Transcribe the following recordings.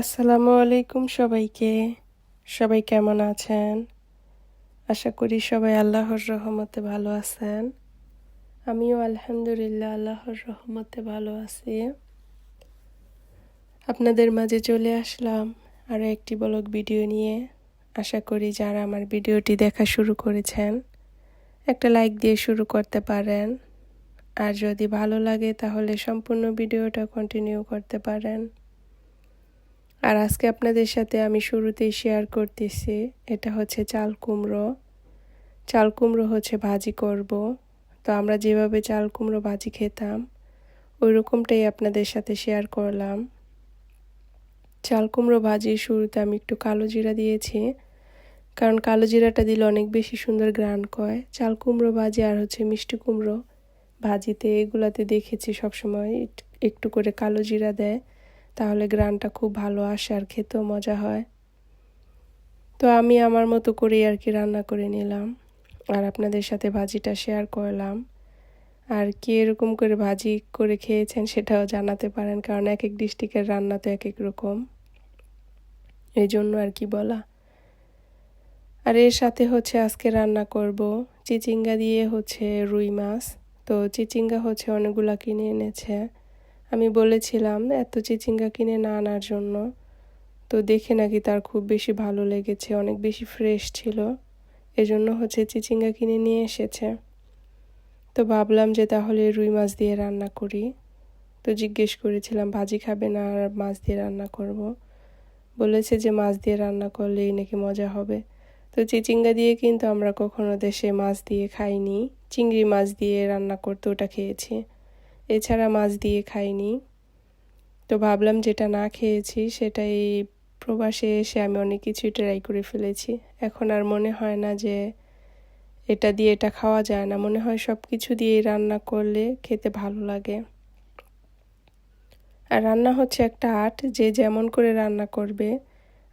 আসসালামু আলাইকুম সবাইকে। সবাই কেমন আছেন? আশা করি সবাই আল্লাহর রহমতে ভালো আছেন। আমিও আলহামদুলিল্লাহ আল্লাহর রহমতে ভালো আছি। আপনাদের মাঝে চলে আসলাম আরও একটি ব্লগ ভিডিও নিয়ে। আশা করি যারা আমার ভিডিওটি দেখা শুরু করেছেন, একটা লাইক দিয়ে শুরু করতে পারেন। আর যদি ভালো লাগে তাহলে সম্পূর্ণ ভিডিওটা কন্টিনিউ করতে পারেন। আর আজকে আপনাদের সাথে আমি শুরুতেই শেয়ার করতেছি, এটা হচ্ছে চাল কুমড়ো। চাল কুমড়ো হচ্ছে ভাজি করব। তো আমরা যেভাবে চাল কুমড়ো ভাজি খেতাম ওই রকমটাই আপনাদের সাথে শেয়ার করলাম। চাল কুমড়ো ভাজির শুরুতে আমি একটু কালো জিরা দিয়েছি, কারণ কালো জিরাটা দিলে অনেক বেশি সুন্দর গ্রান কয় চাল কুমড়ো ভাজি আর হচ্ছে মিষ্টি কুমড়ো ভাজিতে এগুলাতে দেখেছি সবসময়, একটু করে কালো জিরা দেয়। তাহলে গ্রানটা খুব ভালো আসে আর খেতেও মজা হয়। তো আমি আমার মতো করেই আর কি রান্না করে নিলাম। আর আপনাদের সাথে ভাজিটা শেয়ার করলাম। আর কি এরকম করে ভাজি করে খেয়েছেন সেটাও জানাতে পারেন, কারণ এক এক ডিস্ট্রিক্টের রান্না তো এক এক রকম। এই জন্য আর কি বলা। আর এর সাথে হচ্ছে আজকে রান্না করব চিচিঙ্গা দিয়ে হচ্ছে রুই মাছ। তো চিচিঙ্গা হচ্ছে অনেকগুলা কিনে এনেছে। আমি বলেছিলাম, এত চিচিঙ্গা কিনে না আনার জন্য। তো দেখে নাকি তার খুব বেশি ভালো লেগেছে, অনেক বেশি ফ্রেশ ছিল। এজন্য হচ্ছে চিচিঙ্গা কিনে নিয়ে এসেছে। তো ভাবলাম যে তাহলে রুই মাছ দিয়ে রান্না করি। তো জিজ্ঞেস করেছিলাম, ভাজি খাবে না আর মাছ দিয়ে রান্না করব। বলেছে যে মাছ দিয়ে রান্না করলেই নাকি মজা হবে। তো চিচিঙ্গা দিয়ে কিন্তু আমরা কখনো দেশে মাছ দিয়ে খাইনি, চিংড়ি মাছ দিয়ে রান্না করতে ওটা খেয়েছি। এছাড়া মাছ দিয়ে খাইনি। তো ভাবলাম যেটা না খেয়েছি সেটাই প্রবাসে এসে আমি অনেক কিছুই ট্রাই করে ফেলেছি। এখন আর মনে হয় না যে এটা দিয়ে এটা খাওয়া যায় না। মনে হয় সব কিছু দিয়েই রান্না করলে খেতে ভালো লাগে। আর রান্না হচ্ছে একটা আর্ট, যে যেমন করে রান্না করবে,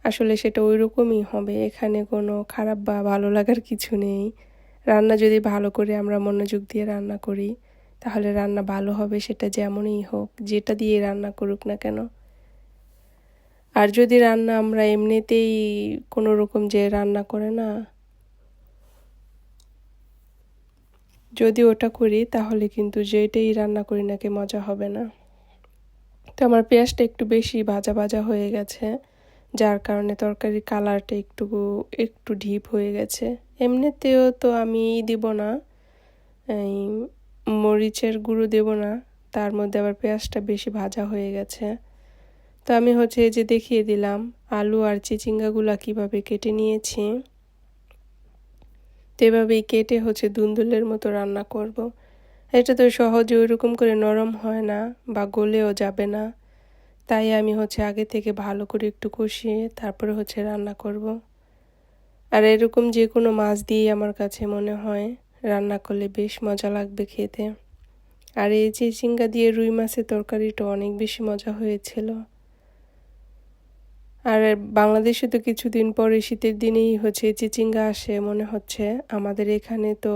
আসলে সেটা ওই রকমই হবে। এখানে কোনো খারাপ বা ভালো লাগার কিছু নেই। রান্না যদি ভালো করে আমরা মনোযোগ দিয়ে রান্না করি তাহলে রান্না ভালো হবে, সেটা যেমনই হোক, যেটা দিয়ে রান্না করুক না কেন। আর যদি রান্না আমরা এমনিতেই কোনো রকম যে রান্না করে না, যদি ওটা করি, তাহলে কিন্তু যেটাই রান্না করি নাকি মজা হবে না। তো আমার পেঁয়াজটা একটু বেশি ভাজা ভাজা হয়ে গেছে, যার কারণে তরকারির কালারটা একটু একটু ঢিপ হয়ে গেছে। এমনিতেও তো আমি দিব না মরিচের গুঁড়ো দেব না, তার মধ্যে আবার পেঁয়াজটা বেশি ভাজা হয়ে গেছে তো আমি হচ্ছে এই যে দেখিয়ে দিলাম, আলু আর চিচিঙ্গাগুলা কীভাবে কেটে নিয়েছি তো এভাবেই কেটে হচ্ছে দুন্দুলের মতো রান্না করব। এটা তো সহজে ওইরকম করে নরম হয় না বা গলেও যাবে না তাই আমি হচ্ছে আগে থেকে ভালো করে একটু কষিয়ে তারপরে হচ্ছে রান্না করব। আর এরকম যে কোনো মাছ দিয়েই আমার কাছে মনে হয় রান্না করলে বেশ মজা লাগবে খেতে। আর এই চিচিঙ্গা দিয়ে রুই মাছের তরকারিটা অনেক বেশি মজা হয়েছিল। আর বাংলাদেশে তো কিছুদিন পরে শীতের দিনেই হচ্ছে চিচিঙ্গা আসে মনে হচ্ছে। আমাদের এখানে তো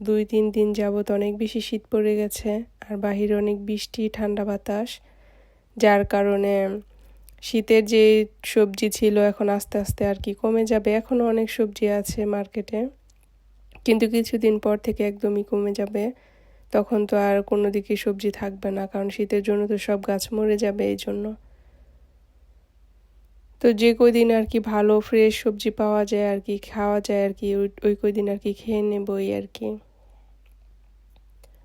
দুই তিন দিন যাবত অনেক বেশি শীত পড়ে গেছে আর বাহিরে অনেক বৃষ্টি, ঠান্ডা বাতাস, যার কারণে শীতের যে সবজি ছিল এখন আস্তে আস্তে আর কি কমে যাবে। এখনও অনেক সবজি আছে মার্কেটে। কিন্তু কিছুদিন পর থেকে একদমই কমে যাবে। তখন তো আর কোনো দিকে সবজি থাকবে না, কারণ শীতের জন্য তো সব গাছ মরে যাবে এই জন্য তো যে কদিন আর কি ভালো ফ্রেশ সবজি পাওয়া যায় আর কি, খাওয়া যায় আর কি, ওই কদিন আর কি খেয়ে নেবই আর কি।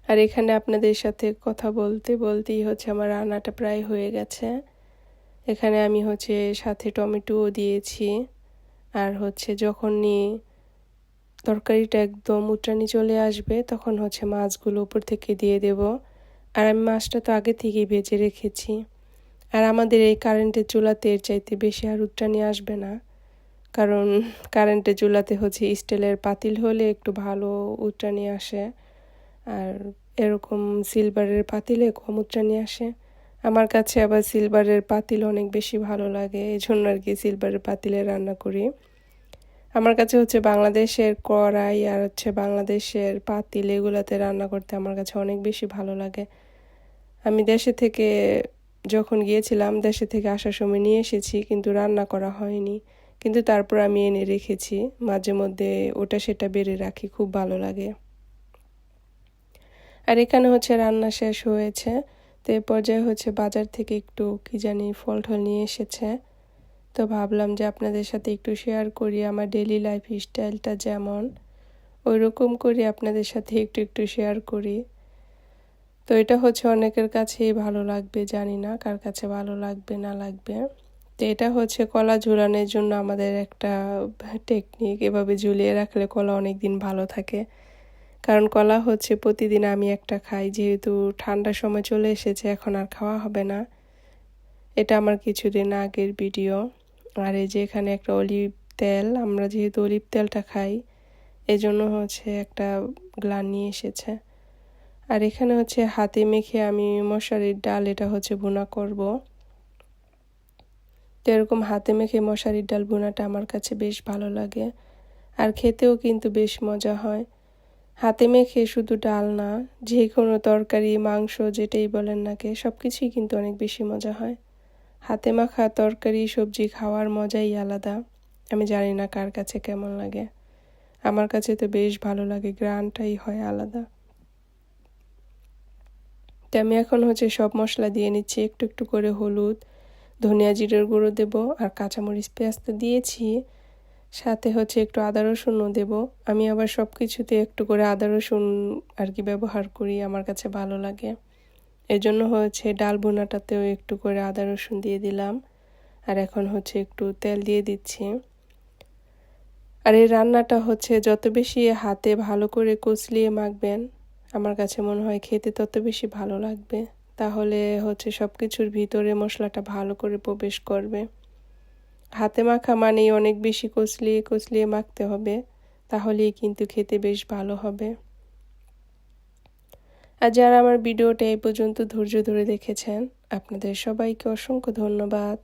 আর এখানে আপনাদের সাথে কথা বলতে বলতেই হচ্ছে আমার রান্নাটা প্রায় হয়ে গেছে। এখানে আমি হচ্ছে সাথে টমেটোও দিয়েছি। আর হচ্ছে যখন যখনই তরকারিটা একদম উটানি চলে আসবে, তখন হচ্ছে মাছগুলো উপর থেকে দিয়ে দেব। আর আমি মাছটা তো আগে থেকেই ভেজে রেখেছি। আর আমাদের এই কারেন্টের চুলাতে এর চাইতে বেশি আর উটানি আসবে না। কারণ কারেন্টের চুলাতে হচ্ছে স্টিলের পাতিল হলে একটু ভালো উটানি আসে। আর এরকম সিলভারের পাতিলে কম উটানি আসে। আমার কাছে আবার সিলভারের পাতিল অনেক বেশি ভালো লাগে এই জন্য আর কি সিলভারের পাতিলে রান্না করি। আমার কাছে হচ্ছে বাংলাদেশের কড়াই আর হচ্ছে বাংলাদেশের পাতিল এগুলাতে রান্না করতে আমার কাছে অনেক বেশি ভালো লাগে। আমি দেশে থেকে যখন গিয়েছিলাম, দেশে থেকে আসার সময় নিয়ে এসেছি, কিন্তু রান্না করা হয়নি। কিন্তু তারপর আমি এনে রেখেছি, মাঝে মধ্যে ওটা সেটা বেড়ে রাখি, খুব ভালো লাগে। আর এখানে হচ্ছে রান্না শেষ হয়েছে, তো এ পর্যায়ে হচ্ছে বাজার থেকে একটু কি জানি ফল টল নিয়ে এসেছে। তো ভাবলাম যে আপনাদের সাথে একটু শেয়ার করি আমার ডেলি লাইফ স্টাইলটা যেমন। ওই রকম করে, আপনাদের সাথে একটু একটু শেয়ার করি। তো এটা হচ্ছে অনেকের কাছেই ভালো লাগবে, জানি না কার কাছে ভালো লাগবে, না লাগবে। তো এটা হচ্ছে কলা ঝুলানোর জন্য আমাদের একটা টেকনিক এভাবে ঝুলিয়ে রাখলে কলা অনেক দিন ভালো থাকে। কারণ কলা হচ্ছে প্রতিদিন আমি একটা খাই, যেহেতু ঠান্ডার সময় চলে এসেছে, এখন আর খাওয়া হবে না। এটা আমার কিছুদিন আগের ভিডিও আর এই যে এখানে একটা অলিভ তেল, আমরা যেহেতু অলিভ তেলটা খাই, এজন্য হচ্ছে একটা গ্লান নিয়ে এসেছে। আর এখানে হচ্ছে হাতে মেখে আমি মশারির ডাল, এটা হচ্ছে বোনা করব। তো এরকম হাতে মেখে মশারির ডাল বোনাটা আমার কাছে বেশ ভালো লাগে, আর খেতেও কিন্তু বেশ মজা হয়। হাতে মেখে শুধু ডাল না যে কোনো তরকারি, মাংস, যেটাই বলেন নাকে সব কিছুই কিন্তু অনেক বেশি মজা হয়। হাতে মাখা তরকারি, সবজি খাওয়ার মজাই আলাদা। আমি জানি না কার কাছে কেমন লাগে। আমার কাছে তো বেশ ভালো লাগে, গ্রানটাই হয় আলাদা। তো আমি এখন হচ্ছে সব মশলা দিয়ে নিচ্ছি, একটু একটু করে হলুদ, ধনিয়া জিরের গুঁড়ো দেবো আর কাঁচামরিচ পেঁয়াজ তো দিয়েছি। সাথে হচ্ছে একটু আদা রসুনও দেব। আমি আবার সব কিছুতে একটু করে আদা রসুন আর কি ব্যবহার করি, আমার কাছে ভালো লাগে। এজন্য হচ্ছে ডাল বোনাটাতেও একটু করে আদা রসুন দিয়ে দিলাম। আর এখন হচ্ছে একটু তেল দিয়ে দিচ্ছি। আর এই রান্নাটা হচ্ছে যত বেশি হাতে ভালো করে কচলিয়ে মাখবেন, আমার কাছে মনে হয় খেতে তত বেশি ভালো লাগবে। তাহলে হচ্ছে সব কিছুর ভিতরে মশলাটা ভালো করে প্রবেশ করবে। হাতে মাখা মানেই অনেক বেশি কচলিয়ে কচলিয়ে মাখতে হবে, তাহলেই কিন্তু খেতে বেশ ভালো হবে। আর যারা আমার ভিডিওটা এই পর্যন্ত ধৈর্য ধরে দেখেছেন, আপনাদের সবাইকে অসংখ্য ধন্যবাদ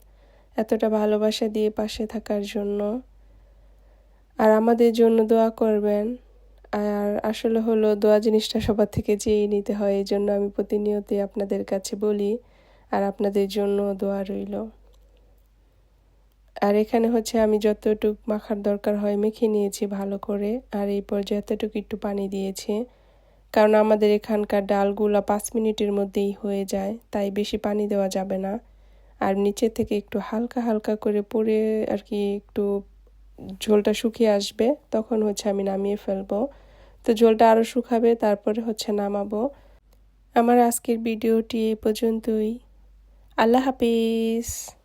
এতটা ভালোবাসা দিয়ে পাশে থাকার জন্য। আর আমাদের জন্য দোয়া করবেন। আর আসলে হলো দোয়া জিনিসটা সবার থেকে চেয়ে নিতে হয় এই জন্য আমি প্রতিনিয়তই আপনাদের কাছে বলি, আর আপনাদের জন্য দোয়া রইল। আর এখানে হচ্ছে আমি যতটুক মাখার দরকার হয় মেখে নিয়েছি ভালো করে, আর এই পর্যায়ে এতটুকু একটু পানি দিয়েছি। কারণ আমাদের এখানকার ডালগুলা পাঁচ মিনিটের মধ্যেই হয়ে যায়, তাই বেশি পানি দেওয়া যাবে না। আর নিচে থেকে একটু হালকা হালকা করে পরে আর কি একটু ঝোলটা শুকিয়ে আসবে, তখন হচ্ছে আমি নামিয়ে ফেলব। তো ঝোলটা আরও শুকাবে, তারপরে হচ্ছে নামাবো। আমার আজকের ভিডিওটি এই পর্যন্তই। আল্লাহ হাফিজ।